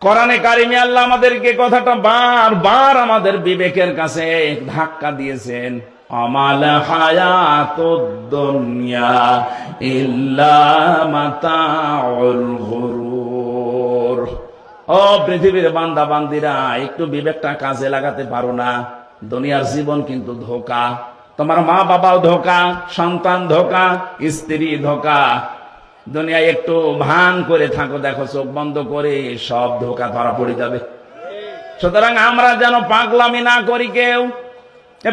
কোরআনে কারিমে আল্লাহ আমাদেরকে কথাটা বার বার আমাদের বিবেকের কাছে ধাক্কা দিয়েছেন। আমাল হায়াত ইল্লা মাতাউল গুরুর। ও পৃথিবীর বান্দা বান্দিরা একটু বিবেকটা কাজে লাগাতে পারো না। দুনিয়ার জীবন কিন্তু ধোকা। তোমার মা বাবাও ধোকা, সন্তান ধোকা, স্ত্রী ধোকা। দুনিয়া একটু ভান করে থাকো, দেখো চোখ বন্ধ করে সব ধোকা ধরা পড়ে যাবে। সুতরাং আমরা যেন পাগলামি না করি কেউ।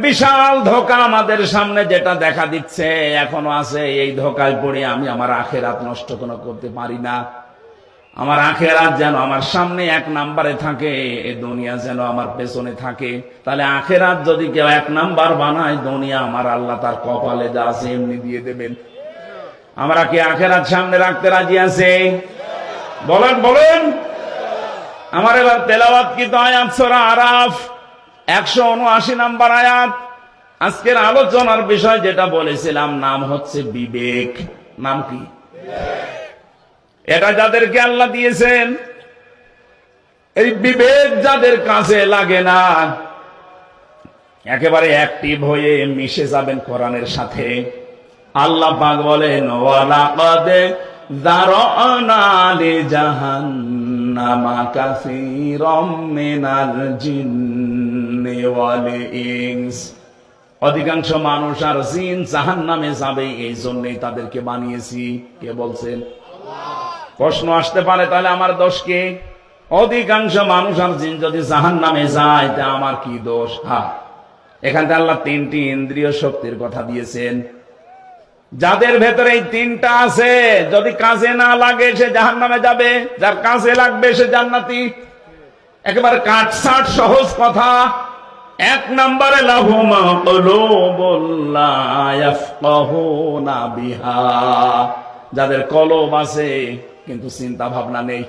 বিশাল ধোকা আমাদের সামনে যেটা দেখা দিচ্ছে, এখনও আছে, এই ধোকায় পড়ে আমি আমার আখেরাত নষ্ট কোনো করতে পারি না। আমার আখেরাত যেন আমার সামনে এক নাম্বারে থাকে, এ দুনিয়া যেন আমার পেছনে থাকে। তাহলে আখেরাত যদি কেউ এক নাম্বার বানায়, দুনিয়া আমার আল্লাহ তার কপালে যা আছে এমনি দিয়ে দেবেন। আমরা কি আখেরাত সামনে রাখতে রাজি আছে? বলেন বলেন। আমার এবার তেলাওয়াত কি আয়াত সোরা আরাফ? একশো উনআশি নাম্বার আয়াত। আজকের আলোচনার বিষয় যেটা বলেছিলাম, নাম হচ্ছে বিবেক। নাম কি? এটা যাদেরকে আল্লাহ দিয়েছেন, এই বিবেক যাদের কাছে লাগে না, একেবারে অ্যাক্টিভ হয়ে মিশে যাবেন কোরআনের সাথে। আল্লাহ পাক বলেন ওয়ালাকাদ যারানা লি জাহান্নামা কাসীরাম মিনাল জিন্নি ওয়াল ইনস। অধিকাংশ মানুষ আর জিন জাহান্নামে যাবে এই জন্যই তাদেরকে বানিয়েছি। কে বলছেন? প্রশ্ন আসতে পারে তাহলে আমার দোষ কে? অধিকাংশ মানুষ আর জিন যদি জাহান নামে যায় তা আমার কি দোষ? হা। এখান থেকে আল্লাহ তিনটি ইন্দ্রিয় শক্তির কথা দিয়েছেন। যাদের ভেতরে এই তিনটা আছে, যদি কাজে না লাগে সে জাহান নামে যাবে। যার কাজে লাগবে সে জান্নাতি। একেবারে কাটসাট সহজ কথা। এক নম্বরে যাদের কলম আছে, কিন্তু চিন্তা ভাবনা নেই।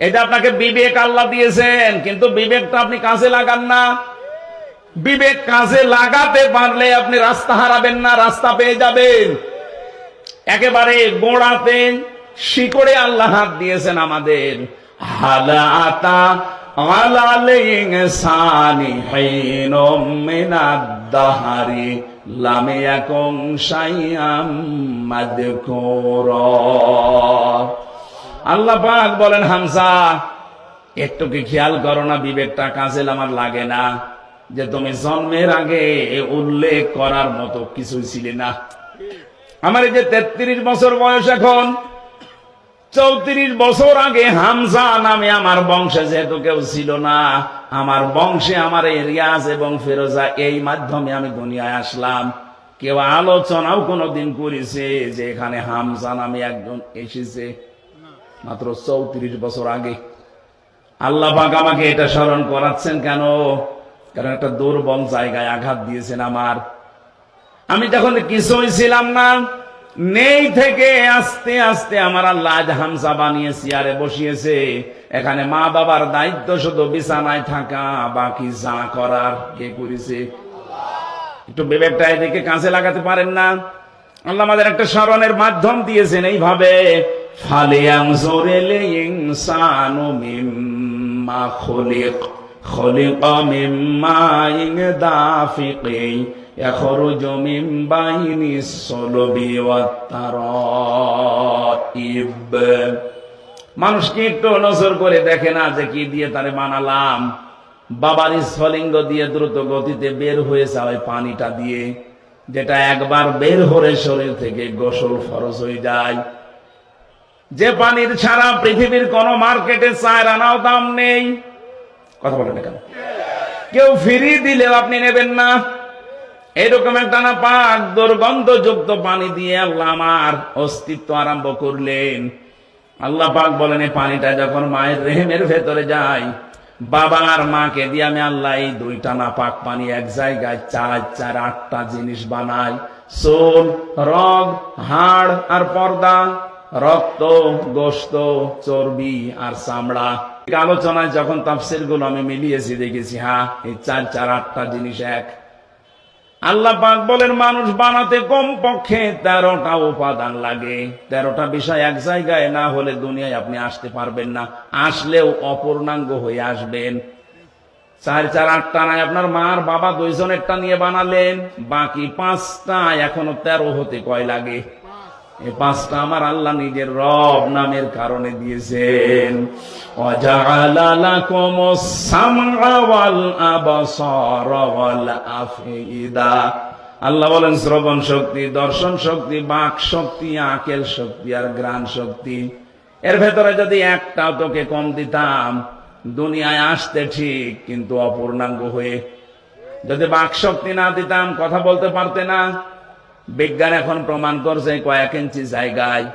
এটা আপনাকে বিবেক আল্লাহ দিয়েছেন, কিন্তু বিবেকটা আপনি কাজে লাগান না। বিবেক কাজে লাগাতে পারলে আপনি রাস্তা হারাবেন না, রাস্তা পেয়ে যাবেন। একেবারে গোড়াতে শিকড়ে আল্লাহ হাত দিয়েছেন আমাদের। সানি আল্লাহ বলেন হামসা একটু কি খেয়াল করো না, বিবেকটা কাজে আমার লাগে না। যে তুমি জন্মের আগে উল্লেখ করার মতো কিছুই ছিলে না। আমার এই যে তেত্রিশ বছর বয়স এখন, চৌত্রিশ বছর আগে হামজা নামে আমার বংশে যেহেতু কেউ ছিল না, আমার বংশে, আমার এই রিয়াজ এবং ফেরোজা এই মাধ্যমে আমি দুনিয়ায় আসলাম। কেউ আলোচনাও কোনোদিন করেছে যে এখানে হামজা নামে একজন এসেছে, মাত্র চৌত্রিশ বছর আগে। আল্লাহ আমাকে এটা স্মরণ করাচ্ছেন কেন? কারণ একটা দুর্বল জায়গায় আঘাত দিয়েছেন আমার। আমি তখন কিছুই ছিলাম না, নেই থেকে আস্তে আস্তে আমার আল্লাহ হামসা বানিয়ে চেয়ারে বসিয়েছে। এখানে মা বাবার দায়িত্ব শুধু বিছানায় থাকা, বাকি যা করার কে করেছে? একটু বিবেকটা এদিকে কাছে লাগাতে পারেন না। আল্লাহ আমাদের একটা স্মরণের মাধ্যম দিয়েছেন এইভাবে ফালিয়াংজুরিল ইনসানু মিম্মা খুলিক। خلق من ماء دافق يخرج من بين الصلب والترائب মানুষকে একটু নজর করে দেখে না যে কি দিয়ে তারে বানালাম বাবার স্ফলিঙ্গ দিয়ে দ্রুত গতিতে বের হয়ে যাওয়ার পানিটা দিয়ে যেটা একবার বের হলে শরীর থেকে গোসল ফরজ হয়ে যায় যে পানির ছাড়া পৃথিবীর কোন মার্কেটে চায় আনাও দাম নেই কথা বলেন না কেন? কেউ ফিরিয়ে দিলেও আপনি নেবেন না। এরকম একটা না পাক দুর্গন্ধযুক্ত পানি দিয়ে আল্লাহ আমার অস্তিত্ব আরম্ভ করলেন। আল্লাহ পাক বলেন এই পানিটা যখন মায়ের রেহেমের ভেতরে যায় বাবা আর মাকে দিয়ে আমি আল্লাহ এই দুইটা না পাক পানি এক জায়গায় চার চার, আটটা জিনিস বানাই। চোল, রগ, হাড় আর পর্দা, রক্ত গোস্ত চর্বি আর চামড়া। আলোচনায় যখন তাফসিরগুলো আমি মিলিয়েছি, দেখেছি হ্যাঁ এই চার চার, আটটা জিনিস এক। আল্লাহ পাক বলেন, মানুষ বানাতে কম পক্ষে তেরোটা উপাদান লাগে। তেরোটা বিষয় এক জায়গায় না হলে দুনিয়ায় আপনি আসতে পারবেন না। আসলেও অপূর্ণাঙ্গ হয়ে আসবেন। চার চার, আটটা নাই, আপনার মার বাবা দুইজন একটা নিয়ে বানালেন। বাকি পাঁচটা এখনও তেরো হতে কয় লাগে। এই পাঁচটা আমার আল্লাহ নিজের রব নামের কারণে দিয়েছেন। আল্লাহ বলেন, শ্রবণ শক্তি, দর্শন শক্তি, বাক শক্তি, আকেল শক্তি আর গ্রাণ শক্তি। এর ভেতরে যদি একটাও তোকে কম দিতাম, দুনিয়ায় আসতে ঠিক, কিন্তু অপূর্ণাঙ্গ হয়ে। যদি বাক শক্তি না দিতাম, কথা বলতে পারতে না। বিজ্ঞান এখন প্রমাণ করছে কয়েক ইঞ্চি জায়গায়।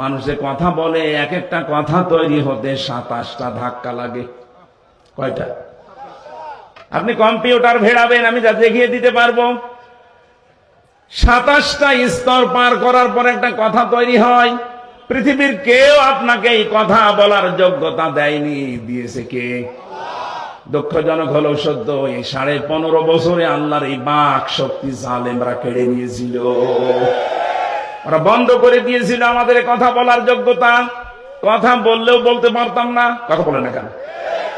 মানুষের কথা বলে এক একটা কথা তৈরি হতে সাতাশটা ধাক্কা লাগে। কয়টা? আপনি কম্পিউটার ভেড়াবেন, আমি যা দেখিয়ে দিতে পারব। সাতাশটা স্তর পার করার পর একটা কথা তৈরি হয়, পৃথিবীর কেউ আপনাকে এই কথা বলার যোগ্যতা দেয়নি, দিয়েছে কে? দুঃখজনক হলো সত্য এই সাড়ে পনেরো বছরে আল্লাহর এই বাক শক্তি জালেমরা কেড়ে নিয়েছিল। ওরা বন্ধ করে দিয়েছিল আমাদের কথা বলার যোগ্যতা। কথা বললেও বলতে পারতাম না। কথা বলে না কেন?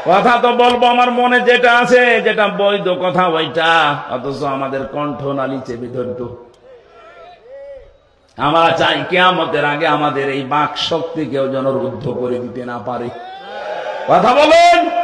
কথা তো বলব, আমার মনে যেটা আছে, যেটা বৈধ কথা ওইটা। অথচ আমাদের কণ্ঠ নালি চেপে ধরত। আমরা চাই কেয়ামতের আগে আমাদের এই বাক শক্তিকেও যেন রুদ্ধ করে দিতে না পারে। কথা বলেন!